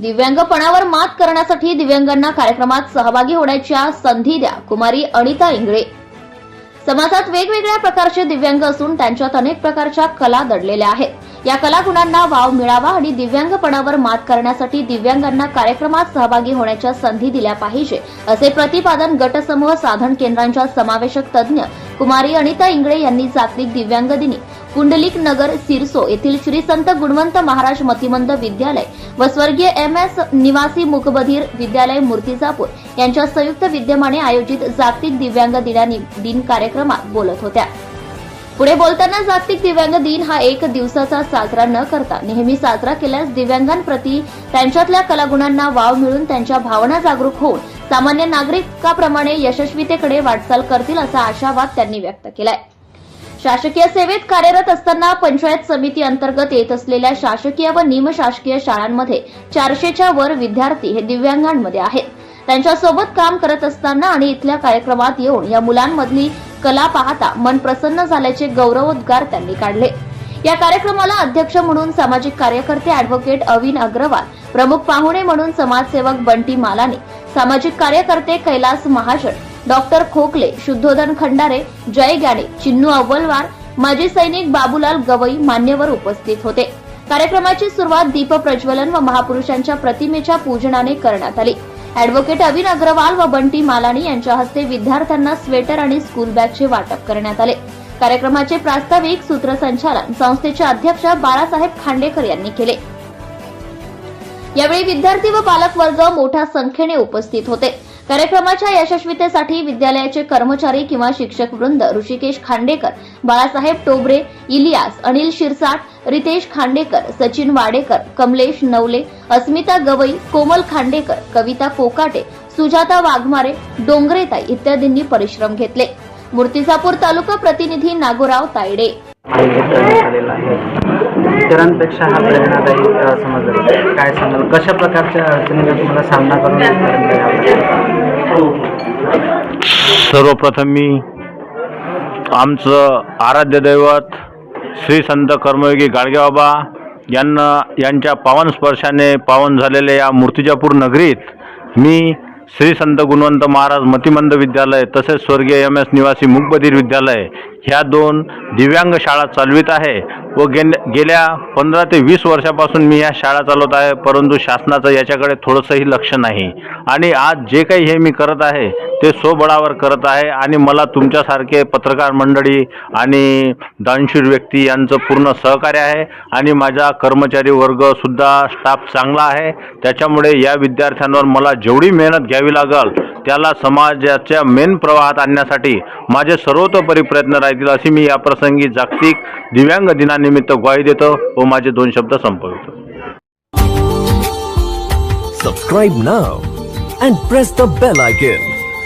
दिव्यांगपणावर मात करण्यासाठी दिव्यांगांना कार्यक्रमात सहभागी होण्याच्या संधी द्या कुमारी अनिता इंगळे. समाजात वेगवेगळ्या प्रकारचे दिव्यांग असून त्यांच्यात अनेक प्रकारच्या कला दडलेल्या आहेत. या कलागुणांना वाव मिळावा आणि दिव्यांगपणावर मात करण्यासाठी दिव्यांगांना कार्यक्रमात सहभागी होण्याच्या संधी दिल्या पाहिजे असे प्रतिपादन गटसमूह साधन केंद्रांच्या समावेशक तज्ज्ञ कुमारी अनिता इंगळे यांनी जागतिक दिव्यांग दिनी कुंडलिक नगर सिरसो येथील श्री संत गुणवंत महाराज मतिमंद विद्यालय व स्वर्गीय एम एस निवासी मुकबधीर विद्यालय मूर्तिजापूर यांच्या संयुक्त विद्यमाने आयोजित जागतिक दिव्यांग दिनानि दिन कार्यक्रमात बोलत होत्या. पुढे बोलताना जागतिक दिव्यांग दिन हा एक दिवसाचा साजरा न करता नेहमी साजरा केल्यास दिव्यांगांप्रती त्यांच्यातल्या कलागुणांना वाव मिळून त्यांच्या भावना जागरूक होऊन सामान्य नागरिकाप्रमाणे यशस्वीतेकडे वाटचाल करतील असा आशावाद त्यांनी व्यक्त केलाय. शासकीय सेवेत कार्यरत असताना पंचायत समिती अंतर्गत येत असलेल्या शासकीय व निमशासकीय शाळांमध्ये चारशेच्या वर विद्यार्थी हे दिव्यांगांमध्ये आहेत. त्यांच्यासोबत काम करत असताना आणि इथल्या कार्यक्रमात येऊन या मुलांमधली कला पाहता मन प्रसन्न झाल्याचे गौरवोद्गार त्यांनी काढले. या कार्यक्रमाला अध्यक्ष म्हणून सामाजिक कार्यकर्ते अॅडव्होकेट अविन अग्रवाल प्रमुख पाहुणे म्हणून समाजसेवक बंटी मालाने सामाजिक कार्यकर्ते कैलास महाजन डॉक्टर खोकले शुद्धोधन खंडारे जय गाडे चिन्नू अव्वलवार माजी सैनिक बाबूलाल गवई मान्यवर उपस्थित होते. कार्यक्रमाची सुरुवात दीप प्रज्वलन व महापुरुषांच्या प्रतिमेच्या पूजनाने करण्यात आली. अॅडव्होकेट अविन अग्रवाल व बंटी मालानी यांच्या हस्ते विद्यार्थ्यांना स्वेटर आणि स्कूल बॅगचे वाटप करण्यात आले. कार्यक्रमाचे प्रास्ताविक सूत्रसंचालन संस्थेचे अध्यक्ष बाळासाहेब खांडेकर यांनी केले. यावेळी विद्यार्थी व पालक वर्ग मोठ्या संख्येने उपस्थित होते. कार्यक्रमाच्या यशस्वीतेसाठी विद्यालयाचे कर्मचारी किंवा शिक्षक वृंद ऋषिकेश खांडेकर बाळासाहेब टोबरे इलियास अनिल शिरसाट रितेश खांडेकर सचिन वाडेकर कमलेश नवले अस्मिता गवई कोमल खांडेकर कविता कोकाटे सुजाता वाघमारे डोंगरेताई इत्यादींनी परिश्रम घेतले. मूर्तिजापूर तालुका प्रतिनिधी नागोराव तायडे. आयोजित करण्यात आलेला आहे. इतरांपेक्षा हा प्रेरणादायी समजला जातो काय सांगाल? कशा प्रकारच्या अडचणीचा तुम्हाला सामना करून सर्वप्रथम मी आमचं आराध्य दैवत श्री संत कर्मयोगी गाडगेबाबा यांना यांच्या पावन स्पर्शाने पावन झालेल्या या मूर्तिजापूर नगरीत मी श्री संत गुणवंत महाराज मतिमंद विद्यालय तसेच स्वर्गीय एम एस निवासी मुकबधीर विद्यालय ह्या दोन दिव्यांग शाळा चालवित आहे व गे गेल्या पंधरा ते वीस वर्षापासून मी या शाळा चालवत आहे परंतु शासनाचं याच्याकडे थोडंसंही लक्ष नाही. आणि आज जे काही हे मी करत आहे ते स्वबळावर करत आहे आणि मला तुमच्यासारखे पत्रकार मंडळी आणि दानशूर व्यक्ती यांचं पूर्ण सहकार्य आहे आणि माझा कर्मचारी वर्गसुद्धा स्टाफ चांगला आहे त्याच्यामुळे या विद्यार्थ्यांवर मला जेवढी मेहनत घ्यावी लागल त्याला समाजाच्या मेन प्रवाहात आणण्यासाठी माझे सर्वतोपरी प्रयत्न राहतील अशी मी याप्रसंगी जागतिक दिव्यांग दिनानिमित्त ग्वाही देतो व माझे दोन शब्द संपवितो subscribe now and press the bell icon.